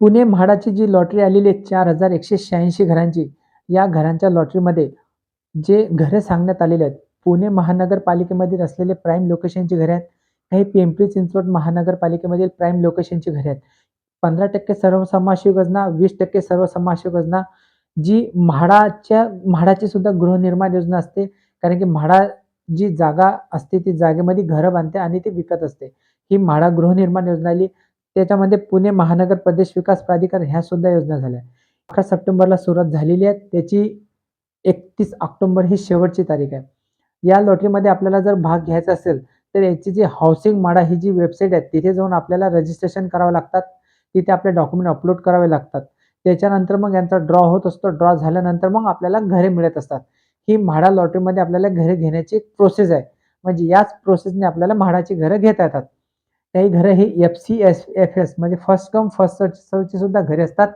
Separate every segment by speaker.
Speaker 1: पुणे म्हाडाची जी lottery आलेली आहे चार हजार एकशे शहाऐंशी घरांची या घरांच्या लॉटरीमध्ये जे घरं सांगण्यात आलेले आहेत पुणे महानगरपालिकेमध्ये असलेले प्राईम लोकेशनची घरे आहेत काही पिंपरी चिंचवड महानगरपालिकेमधील प्राईम लोकेशनची घरे आहेत. पंधरा टक्के सर्वसमावेशक योजना वीस टक्के सर्वसमावेशक योजना जी म्हाडाच्या म्हाडाची सुद्धा गृहनिर्माण योजना असते कारण की म्हाडा जी जागा असते ती जागेमध्ये घरं बांधते आणि ती विकत असते. ही म्हाडा गृहनिर्माण योजना आली त्याच्यामध्ये पुणे महानगर प्रदेश विकास प्राधिकरण ह्या सुद्धा योजना झाल्या. अकरा सप्टेंबरला सुरुवात झालेली आहे. त्याची एकतीस ऑक्टोंबर ही शेवटची तारीख आहे. या लॉटरीमध्ये आपल्याला जर भाग घ्यायचा असेल तर याची जी हाऊसिंग माडा ही जी वेबसाईट आहे तिथे जाऊन आपल्याला रजिस्ट्रेशन करावं लागतात. तिथे आपले डॉक्युमेंट अपलोड करावे लागतात. त्याच्यानंतर मग यांचा ड्रॉ होत असतो. ड्रॉ झाल्यानंतर मग आपल्याला घरे मिळत असतात. ही म्हाडा लॉटरीमध्ये आपल्याला घरे घेण्याची एक प्रोसेस आहे. म्हणजे याच प्रोसेसने आपल्याला म्हाडाची घरं घेता येतात. काही घरं ही F C S F S म्हणजे फर्स्ट कम फर्स्ट सर्चची सुद्धा घरे असतात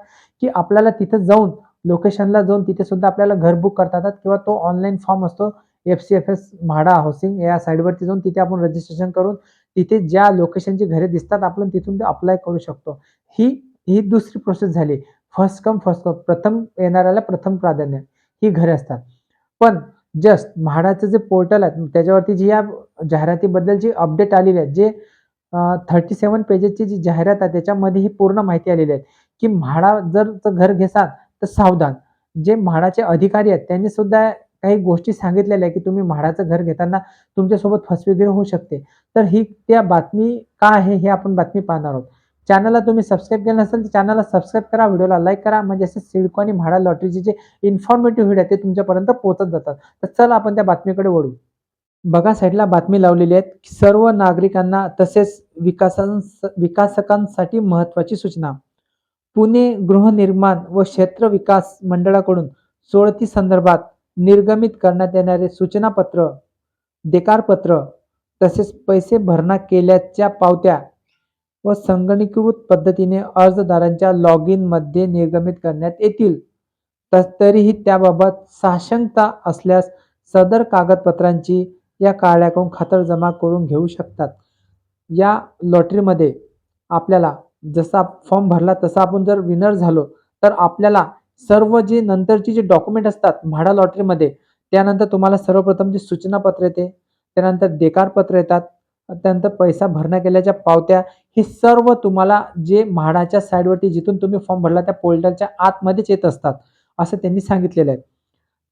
Speaker 1: की आपल्याला तिथं जाऊन लोकेशनला जाऊन तिथे सुद्धा आपल्याला घर बुक करता येतात किंवा तो ऑनलाईन फॉर्म असतो F C F S MHADA housing या साईडवरती जाऊन तिथे आपण रजिस्ट्रेशन करून तिथे ज्या लोकेशनची घरे दिसतात आपण तिथून ते अप्लाय करू शकतो. ही ही दुसरी प्रोसेस झाली. फर्स्ट कम फर्स्ट कम प्रथम येणाऱ्याला प्रथम प्राधान्य. ही घरे असतात. पण जस्ट म्हाडाचं जे पोर्टल आहे त्याच्यावरती जी या जाहिरातीबद्दल जी अपडेट आलेली आहे जे थर्टी सेवन पेजेसची जी जाहिरात आहे त्याच्यामध्ये ही पूर्ण माहिती आलेली आहे की म्हाडा जर घर घेसाल तर सावधान. जे म्हाडाचे अधिकारी आहेत त्यांनी सुद्धा काही गोष्टी सांगितलेल्या आहे की तुम्ही म्हाडाचं घर घेताना तुमच्यासोबत फसवेगिरी होऊ शकते. तर ही त्या बातमी का आहे हे आपण बातमी पाहणार आहोत. चॅनलला तुम्ही सबस्क्राईब केलं नसेल तर चॅनलला सबस्क्राईब करा व्हिडिओला लाईक करा म्हणजे असे सिडको आणि म्हाडा लॉटरीचे जे इन्फॉर्मेटिव्ह व्हिडिओ आहे ते तुमच्यापर्यंत पोहोचत जातात. तर चला आपण त्या बातमीकडे वळू. बघा साईडला बातमी लावलेली आहेत सर्व नागरिकांना तसेच विकासां विकासकांसाठी महत्त्वाची सूचना. पुणे गृहनिर्माण व क्षेत्र विकास मंडळाकडून सोडती संदर्भात निर्गमित करण्यात येणारे सूचनापत्र देकारपत्र तसेच पैसे भरणा केल्याच्या पावत्या व संगणकीकृत पद्धतीने अर्जदारांच्या लॉग इनमध्ये निर्गमित करण्यात येतील. तरीही त्याबाबत साशंकता असल्यास सदर कागदपत्रांची या काळ्याकडून खातर जमा करून घेऊ शकतात. या लॉटरीमध्ये आपल्याला जसा फॉर्म भरला तसा आपण जर विनर झालो तर आपल्याला सर्व जे नंतरची जे डॉक्युमेंट असतात म्हाडा लॉटरीमध्ये त्यानंतर तुम्हाला सर्वप्रथम जे सूचनापत्र येते त्यानंतर देकारपत्र येतात त्यानंतर पैसा भरणा केल्याच्या पावत्या हे सर्व तुम्हाला जे म्हाडाच्या साईडवरती जिथून तुम्ही फॉर्म भरला त्या पोर्टलच्या आतमध्येच येत असतात असं त्यांनी सांगितलेलं आहे.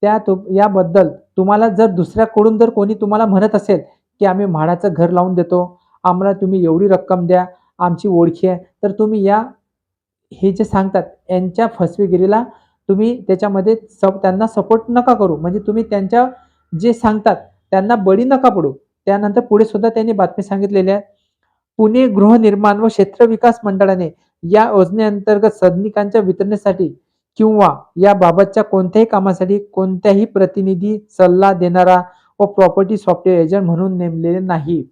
Speaker 1: त्या तु याबद्दल तुम्हाला जर दुसऱ्याकडून जर कोणी तुम्हाला म्हणत असेल की आम्ही म्हाडाचं घर लावून देतो आम्हाला तुम्ही एवढी रक्कम द्या आमची ओळखी आहे तर तुम्ही या हे जे सांगतात यांच्या फसवेगिरीला तुम्ही त्याच्यामध्ये सप त्यांना सपोर्ट नका करू. म्हणजे तुम्ही त्यांच्या जे सांगतात त्यांना बळी नका पडू. त्यानंतर पुढे सुद्धा त्यांनी बातमी सांगितलेली आहे. पुणे गृहनिर्माण व क्षेत्र विकास मंडळाने या योजनेअंतर्गत सदनिकांच्या वितरणेसाठी किंवा याबाबतच्या कोणत्याही कामासाठी कोणत्याही प्रतिनिधी सल्ला देणारा व प्रॉपर्टी सॉफ्टवेअर एजंट म्हणून नेमलेले नाही.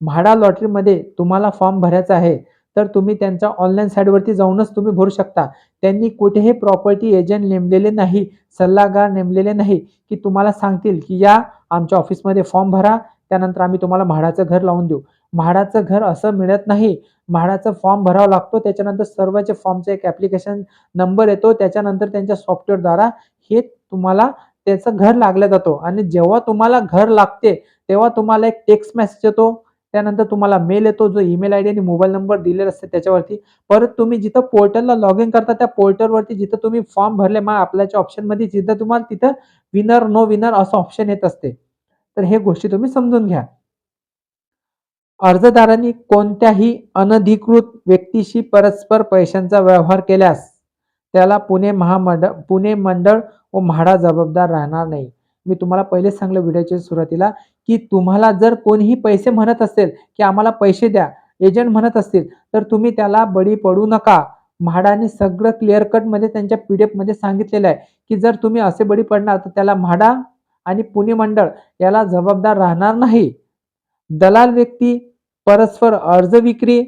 Speaker 1: म्हाडा लॉटरीमध्ये तुम्हाला फॉर्म भरायचा आहे तर तुम्ही त्यांच्या ऑनलाईन साईडवरती जाऊनच तुम्ही भरू शकता. त्यांनी कुठेही प्रॉपर्टी एजंट नेमलेले नाही सल्लागार नेमलेले नाही की तुम्हाला सांगतील की या आमच्या ऑफिसमध्ये फॉर्म भरा त्यानंतर आम्ही तुम्हाला म्हाडाचं घर लावून देऊ. म्हाडाचं घर असं मिळत नाही. म्हाडाचा फॉर्म भरावा लागतो. त्याच्यानंतर सर्वच्या फॉर्मचा एक ॲप्लिकेशन नंबर येतो. त्याच्यानंतर त्यांच्या सॉफ्टवेअरद्वारा हे तुम्हाला त्याचं घर लागलं जातो. आणि जेव्हा तुम्हाला घर लागते तेव्हा तुम्हाला एक टेक्स्ट मेसेज येतो. त्यानंतर तुम्हाला मेल येतो. जो ईमेल आय डी आणि मोबाईल नंबर दिलेला असते त्याच्यावरती. परत तुम्ही जिथं पोर्टलला लॉग इन करता त्या पोर्टलवरती जिथं तुम्ही फॉर्म भरले मग आपल्याच्या ऑप्शनमध्ये जिथं तुम्हाला तिथं विनर नो विनर असं ऑप्शन येत असते. तर हे गोष्टी तुम्ही समजून घ्या. अर्जदारांनी कोणत्याही अनधिकृत व्यक्तीशी परस्पर पैशांचा व्यवहार केल्यास त्याला पुणे महामंडळ पुणे मंडळ व म्हाडा जबाबदार राहणार नाही. मी तुम्हाला पहिले सांगलं व्हिडिओच्या सुरुवातीला की तुम्हाला जर कोणीही पैसे म्हणत असेल की आम्हाला पैसे द्या एजंट म्हणत असतील तर तुम्ही त्याला बळी पडू नका. म्हाडाने सगळं क्लिअर कटमध्ये त्यांच्या पी डी एफमध्ये सांगितलेलं आहे की जर तुम्ही असे बळी पडणार तर त्याला म्हाडा आणि पुणे मंडळ याला जबाबदार राहणार नाही. दलाल व्यक्ती परस्पर अर्ज विक्री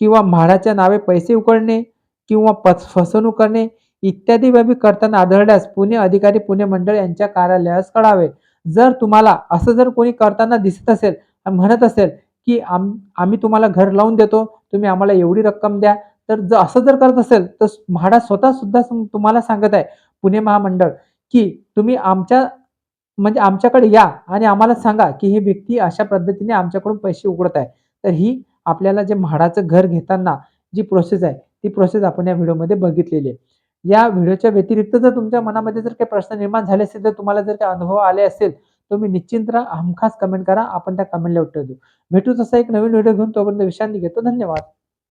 Speaker 1: किंवा म्हाडाच्या नावे पैसे उकळणे किंवा पस फसवणूक करणे इत्यादी बाबी करताना आढळल्यास पुणे अधिकारी पुणे मंडळ यांच्या कार्यालयास कळावे. जर तुम्हाला असं जर कोणी करताना दिसत असेल म्हणत असेल की आम आम्ही तुम्हाला घर लावून देतो तुम्ही आम्हाला एवढी रक्कम द्या तर जर असं जर करत असेल तर म्हाडा स्वतः सुद्धा तुम्हाला सांगत आहे पुणे महामंडळ की तुम्ही आमच्या म्हणजे आमच्याकडे या आणि आम्हाला सांगा की ही व्यक्ती अशा पद्धतीने आमच्याकडून पैसे उघडत आहे. तर ही आपल्याला जे म्हाडाचं घर घेताना जी प्रोसेस आहे ती प्रोसेस आपण या व्हिडिओमध्ये बघितलेली आहे. या व्हिडिओच्या व्यतिरिक्त जर तुमच्या मनामध्ये जर काही प्रश्न निर्माण झाले असेल तर तुम्हाला जर काही अनुभव आले असेल तुम्ही निश्चिंत राहा हमखास कमेंट करा आपण त्या कमेंटला उत्तर देऊ. भेटू तसा एक नवीन व्हिडिओ घेऊन तोपर्यंत विश्रांती घेतो. धन्यवाद.